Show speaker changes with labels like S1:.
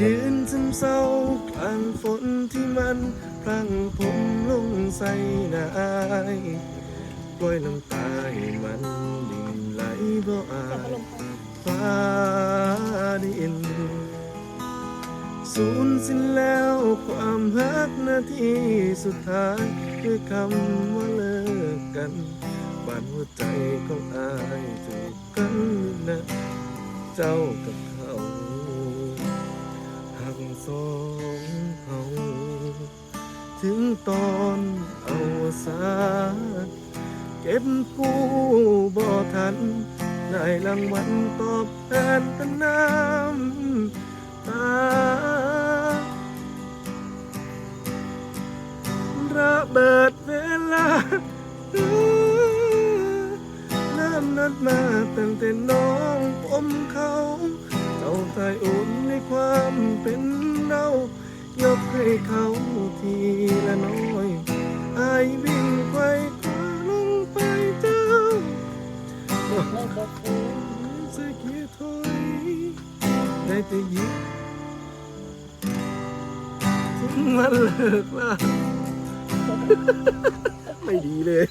S1: ยืนซึมเศร้ากลางฝนที่มันพรังผมลงใส่หน้าอายปล่อยน้ำตาให้มันดิ่งไหลบ่อายฟ้าดินสูญสิ้นแล้วความรักนาทีสุดท้ายด้วยคำว่าเลิกกันบาดหัวใจของอายถูกกันนะ เจ้ากับเขา ถึงตอนเอาสาเก็บกู้บ่ทัน ได้รางวัลตอบแทนเป็นน้ำตาระเบิดเวลาเริ่มนัดมาตั้งแต่น้องผมเขา เจ้าใจอุ่นในความเป็นเรา ยกให้เขาทีละน้อยไอายวิ่งไขว้คว้าลงไปเจ้าใส่เกียถอยได้แต่ยิบถึงมันเลิกละไม่ดีเลย